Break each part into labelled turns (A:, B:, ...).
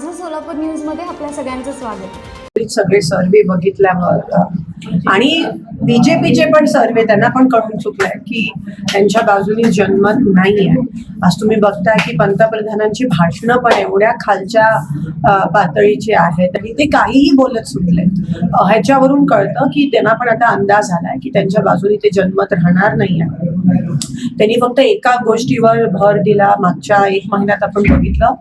A: सोलापूर न्यूजमध्ये आपल्या सगळ्यांचं स्वागत.
B: सगळे सर्वे बघितल्यावर आणि बीजेपीचे पण सर्वे त्यांना पण कळून चुकलंय की त्यांच्या बाजूनी जनमत नाही आहे आज तुम्ही बघताय की पंतप्रधानांची भाषणं पण एवढ्या खालच्या पातळीची आहेत. आणि ते काहीही बोलत सुटले ह्याच्यावरून कळतं की त्यांना पण आता अंदाज आलाय की त्यांच्या बाजूनी ते जनमत राहणार नाही आहे त्यांनी फक्त एका गोष्टीवर भर दिला मागच्या एक महिन्यात आपण बघितलं.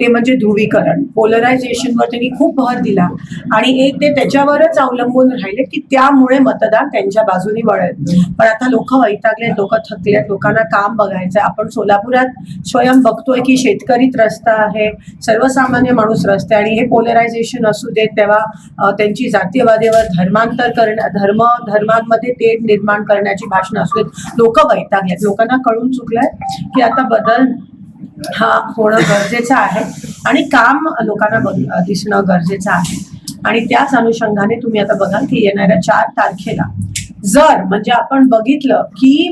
B: ते म्हणजे ध्रुवीकरण. पोलरायझेशनवर त्यांनी खूप भर दिला. आणि एक ते त्याच्यावरच अवलंबून राहिले की त्यामुळे मतदान त्यांच्या बाजूने वळेल. पण आता लोक वैतागलेत लोक थकलेत लोकांना काम बघायचंय. आपण सोलापुरात स्वयं बघतोय की शेतकरी त्रस्त आहे सर्वसामान्य माणूस रस्ते आणि हे पोलरायझेशन असू देत तेव्हा त्यांची जातीयवादेवर धर्मांतर करण्या धर्म धर्मांमध्ये ते निर्माण करण्याची भाषणं असू देत. लोक वैतागलेत लोकांना कळून चुकलंय की आता बदल हा होणं गरजेचं आहे आणि काम लोकांना दिसणं गरजेचं आहे. आणि त्याच अनुषंगाने तुम्ही आता बघाल की येणाऱ्या चार तारखेला जर म्हणजे आपण बघितलं की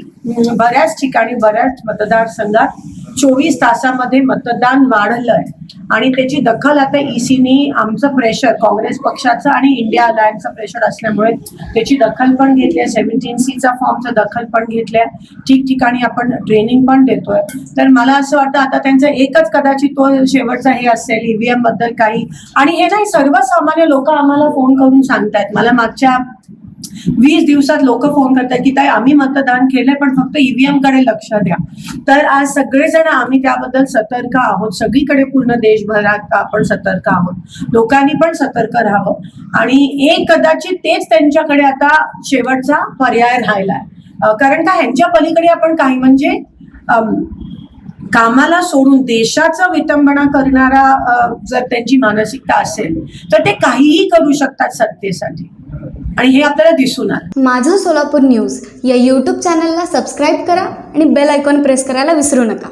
B: बऱ्याच ठिकाणी बऱ्याच मतदारसंघात चोवीस तासामध्ये मतदान वाढलंय. आणि त्याची दखल आता ईसीनी आमचं प्रेशर काँग्रेस पक्षाचं आणि इंडिया अलायन्सचं प्रेशर असल्यामुळे त्याची दखल पण घेतली आहे. सेव्हन्टीन सीचा फॉर्मचं दखल पण घेतलंय ठिकठिकाणी आपण ट्रेनिंग पण देतोय. तर मला असं वाटतं आता त्यांचं एकच कदाचित तो शेवटचा हे असेल ईव्हीएमबद्दल काही. आणि हे नाही सर्वसामान्य लोक आम्हाला फोन करून सांगतायत मला मागच्या वीस दिवसात लोक फोन करतात की ताई आम्ही मतदान केलंय पण फक्त ईव्हीएमकडे लक्ष द्या. तर आज सगळेजण आम्ही त्याबद्दल सतर्क आहोत. सगळीकडे पूर्ण देशभरात आपण सतर्क आहोत. लोकांनी पण सतर्क राहावं. आणि एक कदाचित तेच त्यांच्याकडे आता शेवटचा पर्याय राहिलाय. कारण का ह्यांच्या पलीकडे आपण काही म्हणजे कामाला सोडून देशाचा विटंबना करणारा जर त्यांची मानसिकता असेल तर ते काहीही करू शकतात सत्तेसाठी. आणि हे आपल्याला दिसून आलं.
A: माझं सोलापूर न्यूज या यूट्यूब चॅनलला सबस्क्राईब करा आणि बेल आयकॉन प्रेस करायला विसरू नका.